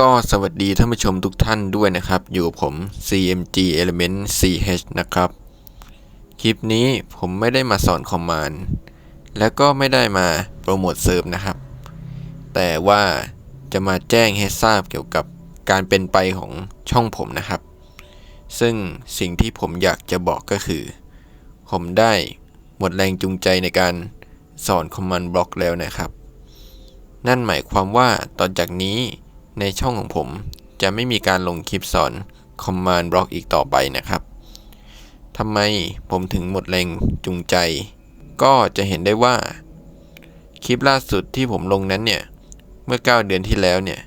ก็สวัสดีท่านผู้ชมทุกท่านด้วยนะครับ อยู่ผม CMG Element CH นะครับ คลิปนี้ผมไม่ได้มาสอนคอมมานด์แล้วก็ไม่ได้มาโปรโมทเซิร์ฟนะครับ แต่ว่าจะมาแจ้งให้ทราบเกี่ยวกับการเป็นไปของช่องผมนะครับ ซึ่งสิ่งที่ผมอยากจะบอกก็คือ ผมได้หมดแรงจูงใจในการสอนคอมมานด์บล็อกแล้วนะครับ นั่นหมายความว่าต่อจากนี้ ในช่องของผมจะไม่มีการลงคลิปสอน Command Block อีกต่อไปนะครับทำไมผมถึงหมดแรงจูงใจ ก็จะเห็นได้ว่า คลิปล่าสุดที่ผมลงนั้นเนี่ย เมื่อ 9 เดือนที่แล้วเนี่ย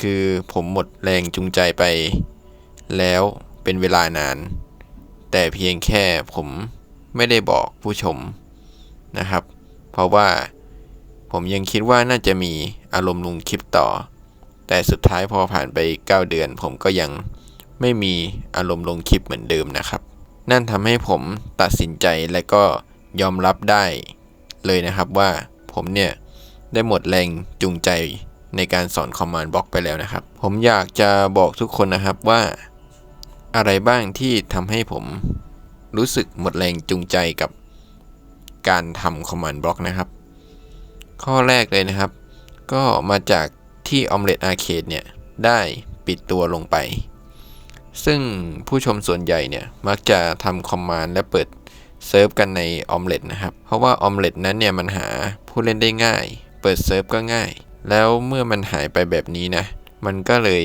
คือผมหมดแรงจูงใจไป แล้วเป็นเวลานาน แต่เพียงแค่ผมไม่ได้บอกผู้ชมนะครับ เพราะว่าผมยังคิดว่าน่าจะมีอารมณ์ลงคลิปต่อ แต่สุดท้ายพอผ่านไป 9 เดือน ผมก็ยังไม่มีอารมณ์ลงคลิปเหมือนเดิมนะครับ นั่นทำให้ผมตัดสินใจและก็ยอมรับได้เลยนะครับว่าผมเนี่ยได้หมดแรงจูงใจในการสอนคอมมานด์บล็อกไปแล้วนะครับ ผมอยากจะบอกทุกคนนะครับว่า อะไรบ้างที่ทำให้ผมรู้สึกหมดแรงจูงใจกับการทำคอมมานด์บล็อกนะครับ ข้อแรกเลยนะครับ ก็มาจาก ที่ Omelette Arcade เนี่ย ได้ปิดตัวลงไป ซึ่งผู้ชมส่วนใหญ่เนี่ย มักจะทำคอมมานด์และเปิดเซิร์ฟกันใน Omelette นะครับ เพราะว่า Omelette นั้นเนี่ย มันหาผู้เล่นได้ง่าย เปิดเซิร์ฟก็ง่าย แล้วเมื่อมันหายไปแบบนี้นะ มันก็เลย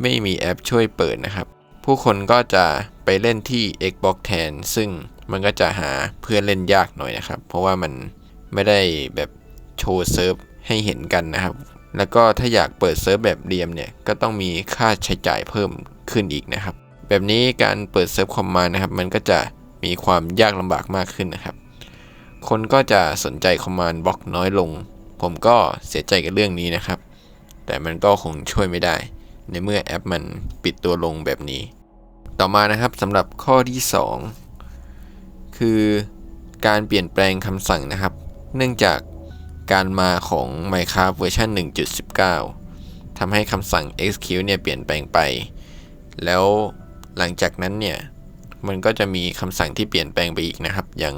ไม่มีแอปช่วยเปิดนะครับ ผู้คนก็จะไปเล่นที่ Xbox แทน ซึ่งมันก็จะหาเพื่อนเล่นยากหน่อยนะครับ เพราะว่ามันไม่ได้แบบโชว์เซิร์ฟให้เห็นกันนะครับ แล้วก็ถ้าอยากเปิดเซิร์ฟแบบเรียมเนี่ยก็ต้องมีค่าใช้จ่ายเพิ่มขึ้นอีกนะครับ แบบนี้การเปิดเซิร์ฟคอมมาน์นะครับ มันก็จะมีความยากลำบากมากขึ้นนะครับ คนก็จะสนใจคอมมานด์บล็อกน้อยลง ผมก็เสียใจกับเรื่องนี้นะครับ แต่มันก็คงช่วยไม่ได้ ในเมื่อแอปมันปิดตัวลงแบบนี้ ต่อมานะครับสำหรับข้อที่ 2 คือการเปลี่ยนแปลงคำสั่งนะครับ เนื่องจาก การมาของ Minecraft เวอร์ชัน1.19 ทำให้คำสั่ง execute เนี่ยเปลี่ยนแปลงไป แล้วหลังจากนั้นเนี่ย มันก็จะมีคำสั่งที่เปลี่ยนแปลงไปอีกนะครับ อย่าง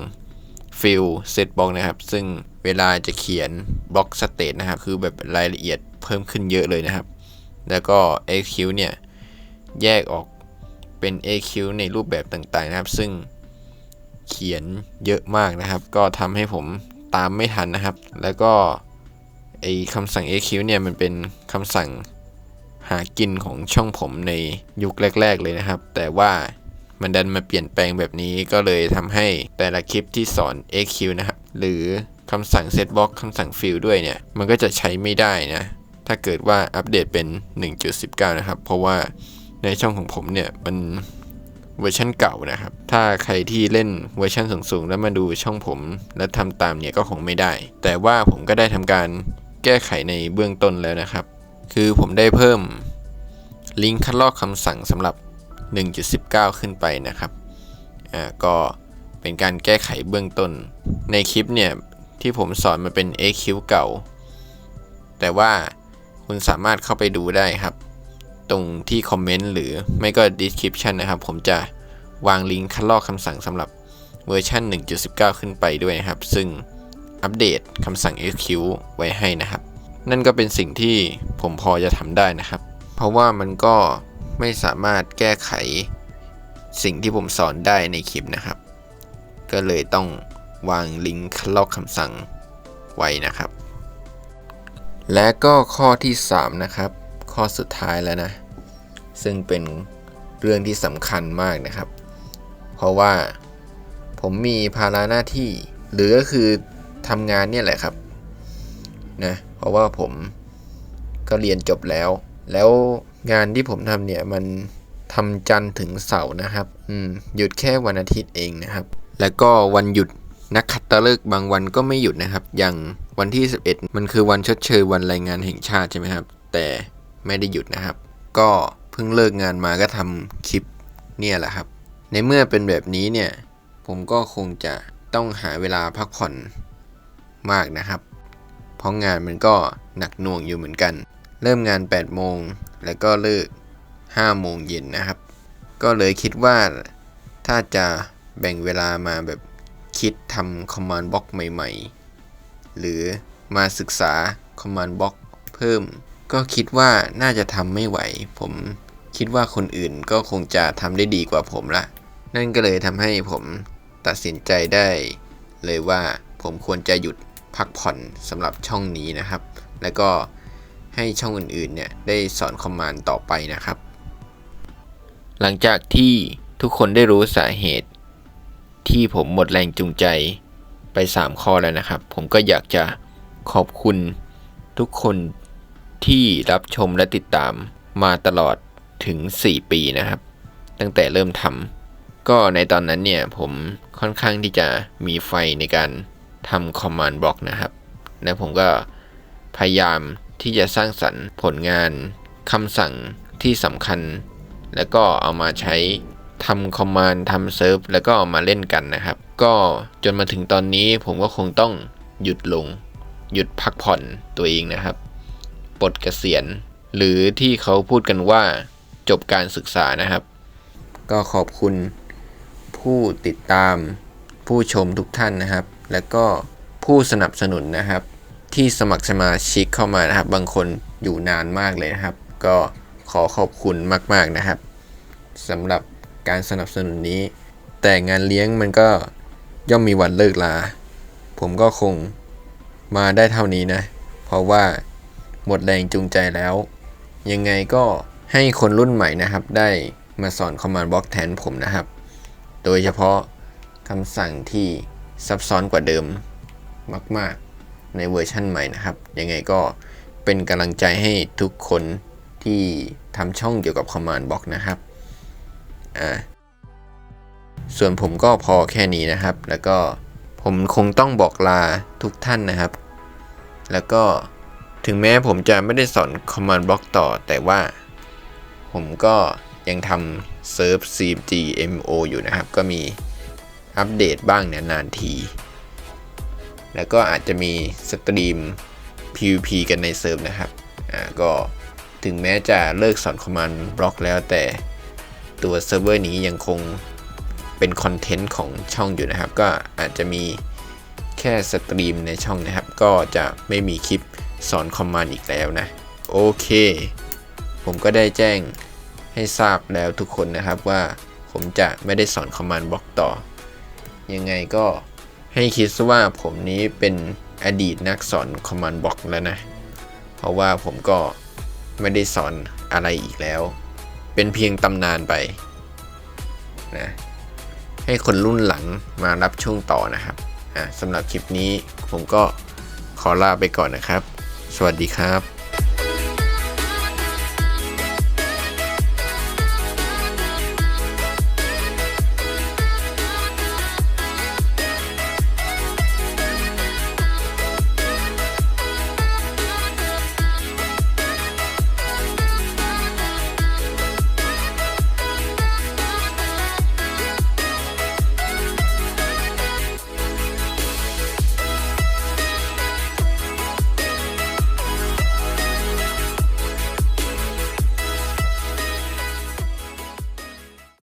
fill set block นะครับ ซึ่งเวลาจะเขียน block state นะครับ คือแบบรายละเอียดเพิ่มขึ้นเยอะเลยนะครับ แล้วก็ execute เนี่ย แยกออกเป็น execute ในรูปแบบต่างๆนะครับ ซึ่งเขียนเยอะมากนะครับ ก็ทำให้ผม ตามไม่ทันนะครับ แล้วก็ไอคำสั่ง AQ เนี่ยมันเป็นคำสั่งหากินของช่องผมในยุคแรก ๆ เลยนะครับ แต่ว่ามันดันมาเปลี่ยนแปลงแบบนี้ก็เลยทำให้แต่ละคลิปที่สอน AQ นะครับ หรือคำสั่ง setbox คำสั่ง fill ด้วยเนี่ย มันก็จะใช้ไม่ได้นะ ถ้าเกิดว่าอัปเดตเป็น 1.19 นะครับ เพราะว่าในช่องของผมเนี่ยมัน เวอร์ชันเก่านะครับ ถ้าใครที่เล่นเวอร์ชันสูงๆ แล้วมาดูช่องผมแล้วทำตามเนี่ยก็คงไม่ได้ แต่ว่าผมก็ได้ทำการแก้ไขในเบื้องต้นแล้วนะครับ คือผมได้เพิ่มลิงก์คัดลอกคำสั่งสำหรับ 1.19 ขึ้นไปนะครับ อ่า ก็เป็นการแก้ไขเบื้องต้น ในคลิปเนี่ย ที่ผมสอนมันเป็น AQ เก่า แต่ว่าคุณสามารถเข้าไปดูได้ครับ ตรงที่คอมเมนต์หรือไม่ก็ description นะครับ ผมจะวางลิงก์คัดลอกคำสั่งสำหรับเวอร์ชัน1.19 ขึ้นไปด้วยนะครับ ซึ่งอัปเดตคำสั่ง exq ไว้ให้นะครับ นั่นก็เป็นสิ่งที่ผมพอจะทำได้นะครับ เพราะว่ามันก็ไม่สามารถแก้ไขสิ่งที่ผมสอนได้ในคลิปนะครับ ก็เลยต้องวางลิงก์คัดลอกคำสั่งไว้นะครับ และก็ข้อที่ 3 นะครับ ข้อสุดท้ายแล้วนะ ซึ่งเป็นเรื่องที่สำคัญมากนะครับ เพราะว่าผมมีภาระหน้าที่ หรือก็คือทำงานเนี่ยแหละครับนะเพราะว่าผมก็เรียนจบแล้ว แล้วงานที่ผมทำเนี่ยมันทำจันทร์ถึงเสาร์นะครับ อืมหยุดแค่วันอาทิตย์เองนะครับ แล้วก็วันหยุดนักขัตฤกษ์บางวันก็ไม่หยุดนะครับ อย่างวันที่ 11 มันคือวันชดเชยวันแรงงานแห่งชาติใช่ไหมครับ แต่ ไม่ได้หยุดนะครับ ก็เพิ่งเลิกงานมาก็ทำคลิปเนี่ยแหละครับ ในเมื่อเป็นแบบนี้เนี่ย ผมก็คงจะต้องหาเวลาพักผ่อนมากนะครับ เพราะงานมันก็หนักหน่วงอยู่เหมือนกัน เริ่มงาน 8 โมง แล้วก็เลิก 5 โมงเย็นนะครับ ก็เลยคิดว่าถ้าจะแบ่งเวลามาแบบคิดทำ command block ใหม่ ๆ หรือมาศึกษา command block เพิ่ม ก็คิดว่าน่าจะทำไม่ไหว ผมคิดว่าคนอื่นก็คงจะทำได้ดีกว่าผมละ นั่นก็เลยทำให้ผมตัดสินใจได้ เลยว่าผมควรจะหยุดพักผ่อนสำหรับช่องนี้นะครับ แล้วก็ให้ช่องอื่นๆเนี่ยได้สอนคอมมานด์ต่อไปนะครับ หลังจากที่ทุกคนได้รู้สาเหตุ ที่ผมหมดแรงจูงใจไป 3 ข้อแล้วนะครับ ผมก็อยากจะขอบคุณทุกคน ที่รับชมและติดตามมาตลอดถึง 4 ปีนะครับ ตั้งแต่เริ่มทำก็ในตอนนั้นเนี่ยผมค่อนข้างที่จะมีไฟในการทำคอมมานด์บล็อกนะครับ และผมก็พยายามที่จะสร้างสรรค์ผลงานคำสั่งที่สำคัญ แล้วก็เอามาใช้ทำคอมมานด์ทำเซิร์ฟแล้วก็เอามาเล่นกันนะครับ ก็จนมาถึงตอนนี้ผมก็คงต้องหยุดลง หยุดพักผ่อนตัวเองนะครับ ปลดเกษียณ หรือที่เขาพูดกันว่าจบการศึกษานะครับ ก็ขอบคุณผู้ติดตามผู้ชมทุกท่านนะครับ แล้วก็ผู้สนับสนุนนะครับ ที่สมัครสมาชิกเข้ามานะครับ บางคนอยู่นานมากเลยนะครับ ก็ขอขอบคุณมาก ๆนะครับสำหรับการสนับสนุนนี้ แต่งานเลี้ยงมันก็ย่อมมีวันเลิกลา ผมก็คงมาได้เท่านี้นะ เพราะว่า หมดแรงจูงใจแล้ว ยังไงก็ให้คนรุ่นใหม่นะครับ ได้มาสอนคอมมานด์บล็อกแทนผมนะครับ โดยเฉพาะคำสั่งที่ซับซ้อนกว่าเดิมมาก ๆ ในเวอร์ชั่นใหม่นะครับ ยังไงก็เป็นกำลังใจให้ทุกคนที่ทำช่องเกี่ยวกับ Command Block นะครับอ่าส่วนผมก็พอแค่นี้นะครับ แล้วก็ผมคงต้องบอกลาทุกท่านนะครับ แล้วก็ ถึงแม้ผมจะไม่ได้สอน Command Block ต่อ แต่ว่า ผมก็ยังทำเซิร์ฟ CMG MO อยู่นะครับ ก็มีอัปเดตบ้างเนี่ยนานที แล้วก็อาจจะมีสตรีม PVP กันในเซิร์ฟนะครับ อ่า ก็ถึงแม้จะเลิกสอนคอมมานด์บล็อกแล้วแต่ตัวเซิร์ฟเวอร์นี้ยังคงเป็นคอนเทนต์ของช่องอยู่นะครับ ก็อาจจะมีแค่สตรีมในช่องนะครับ ก็จะไม่มีคลิป สอนคอมมานด์อีกแล้วนะ โอเค ผมก็ได้แจ้งให้ทราบแล้วทุกคนนะครับว่าผมจะไม่ได้สอนคอมมานด์บล็อกต่อ ยังไงก็ให้คิดซะว่าผมนี้เป็นอดีตนักสอนคอมมานด์บล็อกแล้วนะ เพราะว่าผมก็ไม่ได้สอนอะไรอีกแล้ว เป็นเพียงตำนานไปนะให้คนรุ่นหลังมารับช่วงต่อนะครับสำหรับคลิปนี้ผมก็ขอลาไปก่อนนะครับ สวัสดีครับ